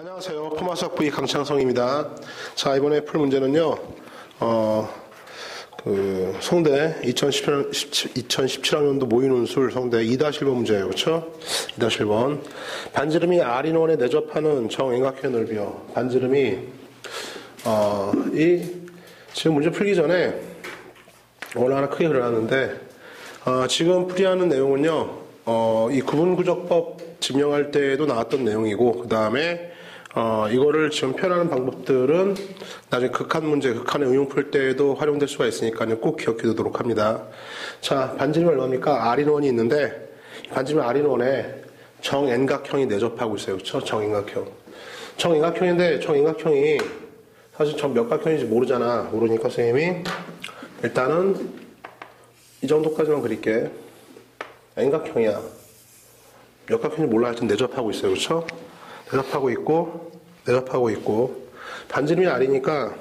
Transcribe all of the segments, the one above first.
안녕하세요. 토마스 V 강창성입니다. 자, 이번에 풀 문제는요, 어, 그, 성대 2017, 2017학년도 모의논술 성대 2-1번 문제예요. 그쵸? 2-1번. 반지름이 R인원에 내접하는 정행각형의 넓이요. 반지름이, 어, 이, 지금 문제 풀기 전에 오늘 하나 크게 그려놨는데, 어, 지금 풀이하는 내용은요, 어, 이 구분구적법 증명할 때에도 나왔던 내용이고, 그 다음에 어, 이거를 지금 표현하는 방법들은 나중에 극한 문제, 극한의 응용 풀 때에도 활용될 수가 있으니까요. 꼭 기억해 두도록 합니다. 자, 반지름이 얼마입니까? R인원이 있는데, 반지름 R인원에 정N각형이 내접하고 있어요. 그쵸? 정N각형. 정N각형인데, 정N각형이 사실 정몇 각형인지 모르잖아. 모르니까 선생님이 일단은 이 정도까지만 그릴게. N각형이야. 몇 각형인지 몰라 하여튼 내접하고 있어요. 그쵸? 내접하고 있고 내접하고 있고 반지름이 R이니까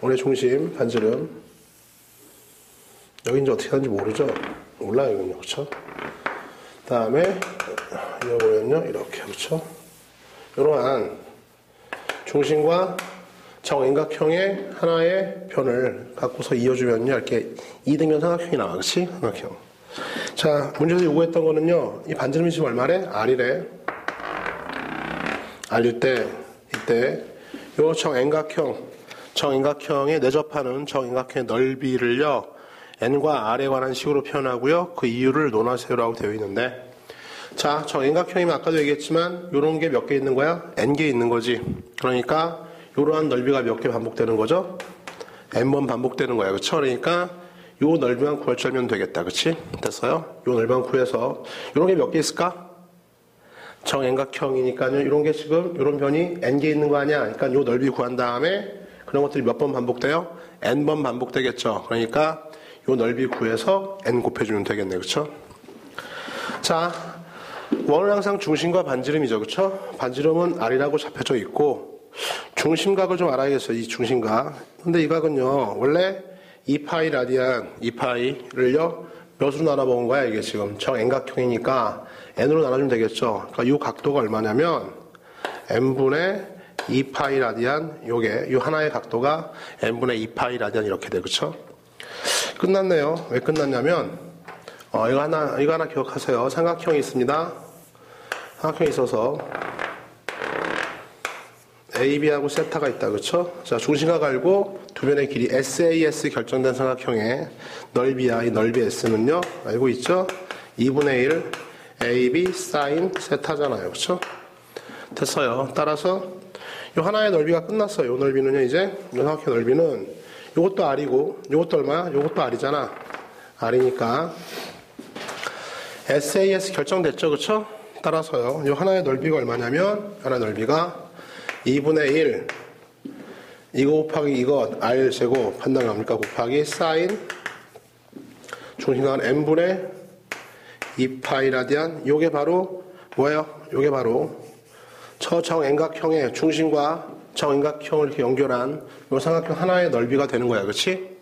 원의 중심 반지름 여기 이제 어떻게 하는지 모르죠? 몰라요 이건요 그쵸? 다음에 이거 보면요 이렇게 그쵸? 이러한 중심과 정인각형의 하나의 변을 갖고서 이어주면요 이렇게 이등변 삼각형이 나와 그치? 삼각형 자 문제에서 요구했던 거는요 이 반지름이 지금 얼마래? R이래 알릴 때 이때 요 정행각형 정행각형에 내접하는 정행각형의 넓이를요 n과 r에 관한 식으로 표현하고요. 그 이유를 논하세요라고 되어 있는데 자 정행각형이면 아까도 얘기했지만 요런 게 몇 개 있는 거야? N개 있는 거지. 그러니까 요러한 넓이가 몇 개 반복되는 거죠? N번 반복되는 거야. 그쵸? 그러니까 요 넓이만 구할 줄 알면 되겠다. 그치? 됐어요? 요 넓이만 구해서 요런 게 몇 개 있을까 정행각형이니까요. 이런 게 지금 이런 변이 n개 있는 거 아니야. 그러니까 요 넓이 구한 다음에 그런 것들이 몇 번 반복돼요? n번 반복되겠죠. 그러니까 요 넓이 구해서 n 곱해주면 되겠네. 그쵸? 자, 원은 항상 중심과 반지름이죠. 그쵸? 반지름은 R이라고 잡혀져 있고 중심각을 좀 알아야겠어요. 이 중심각. 근데 이 각은요. 원래 2파이 라디안 2파이를요. 몇으로 나눠먹은 거야 이게 지금 정 n각형이니까 n으로 나눠주면 되겠죠. 그러니까 이 각도가 얼마냐면 n분의 2파이 라디안 요게 이 하나의 각도가 n분의 2파이 라디안 이렇게 돼 그쵸? 끝났네요. 왜 끝났냐면 어, 이거 하나 이거 하나 기억하세요. 삼각형이 있습니다. 삼각형이 있어서 AB하고 세타가 있다. 그쵸? 자, 중심각 알고 두 변의 길이 SAS 결정된 삼각형의 넓이야. 이 넓이 S는요. 알고 있죠? 2분의 1 AB 사인 세타잖아요. 그쵸? 됐어요. 따라서 이 하나의 넓이가 끝났어요. 이 넓이는요. 이제 이 삼각형 넓이는 이것도 R이고 이것도 얼마야? 이것도 R이잖아. R이니까 SAS 결정됐죠. 그쵸? 따라서요. 이 하나의 넓이가 얼마냐면 하나의 넓이가 2분의 1 이거 곱하기 이거 r 제곱 판단 갑니까 곱하기 사인 중심각은 n분의 2파이 라디안 요게 바로 뭐예요? 요게 바로 저정행각형의 중심과 정행각형을 이렇게 연결한 요 삼각형 하나의 넓이가 되는 거야 그렇지?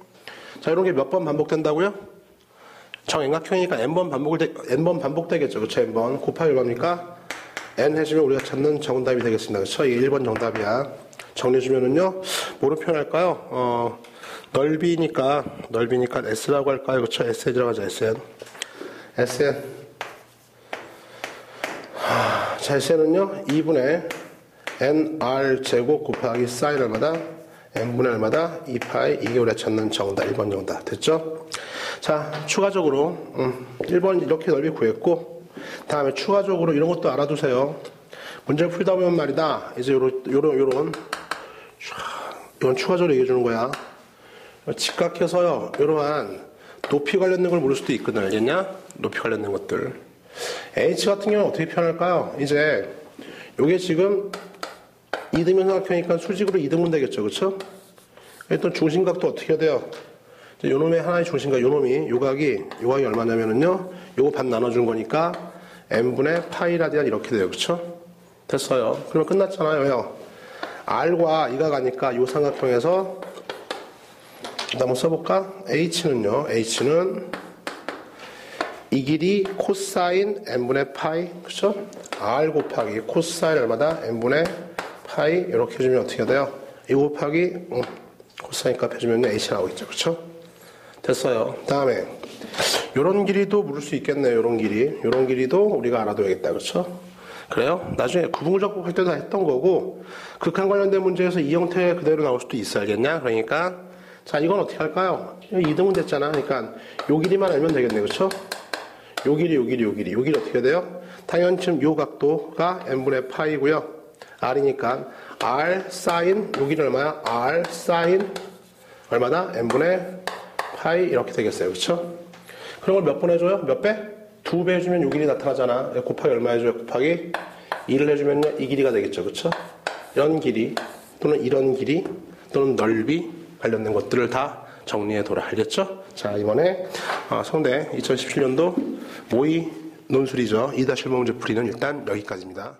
자 이런 게 몇 번 반복된다고요? 정행각형이니까 n번 반복을 n번 반복되겠죠 그렇죠 n번 곱하기 얼마입니까? n 해주면 우리가 찾는 정답이 되겠습니다. 그렇죠? 이게 1번 정답이야. 정리해주면은요, 뭐로 표현할까요? 어, 넓이니까, 넓이니까 S라고 할까요? 그렇죠? S에 들어가자, SN. SN. 하, 자, SN은요, 2분의 NR 제곱 곱하기 사인 얼마다? n분의 얼마다? 2파이, 이게 우리가 찾는 정답, 1번 정답. 됐죠? 자, 추가적으로, 음, 1번 이렇게 넓이 구했고, 다음에 추가적으로 이런 것도 알아두세요. 문제를 풀다 보면 말이다. 이제 요런, 요런, 요런, 이건 추가적으로 얘기해 주는 거야. 직각해서요, 이러한 높이 관련된 걸 모를 수도 있거든, 알겠냐? 높이 관련된 것들. H 같은 경우는 어떻게 표현할까요? 이제, 요게 지금 이등변 삼각형이니까 수직으로 이등분 되겠죠, 그쵸? 일단 중심각도 어떻게 해야 돼요? 요 놈의 하나의 중심각, 요 놈이, 요 각이, 요 각이 얼마냐면은요, 요거 반 나눠준 거니까, n분의 파이 라디안 이렇게 돼요, 그쵸? 됐어요. 그러면 끝났잖아요, 왜요? R과 이가 가니까 요 삼각형에서 한번 써볼까? H는요, H는 이 길이 코사인 n분의 파이, 그쵸? R 곱하기 코사인 얼마다? n분의 파이 이렇게 해주면 어떻게 돼요? 2 곱하기 음, 코사인 값 해주면 H 나오겠죠. 그렇죠? 됐어요. 다음에 요런 길이도 물을 수 있겠네요. 요런 길이. 요런 길이도 우리가 알아둬야겠다. 그렇죠? 그래요? 나중에 구분구작법 할 때도 했던 거고 극한 관련된 문제에서 이 형태 그대로 나올 수도 있어 알겠냐? 그러니까 자 이건 어떻게 할까요? 2등분 됐잖아. 그러니까 요 길이만 알면 되겠네. 그렇죠? 요 길이 요 길이 요 길이 요 길이 어떻게 돼요? 당연히 지금 요 각도가 n분의 파이고요. r이니까 r 사인 요 길이 얼마야? r 사인 얼마다? n분의 파이 이렇게 되겠어요. 그렇죠? 그런 걸 몇 번 해줘요? 몇 배? 두 배 해주면 요 길이 나타나잖아. 곱하기 얼마 해줘요? 곱하기 2를 해주면 이 길이가 되겠죠. 그렇죠? 이런 길이 또는 이런 길이 또는 넓이 관련된 것들을 다 정리해 둬라. 알겠죠? 자, 이번에 어, 성대 2017년도 모의 논술이죠. 2-1번 문제 풀이는 일단 여기까지입니다.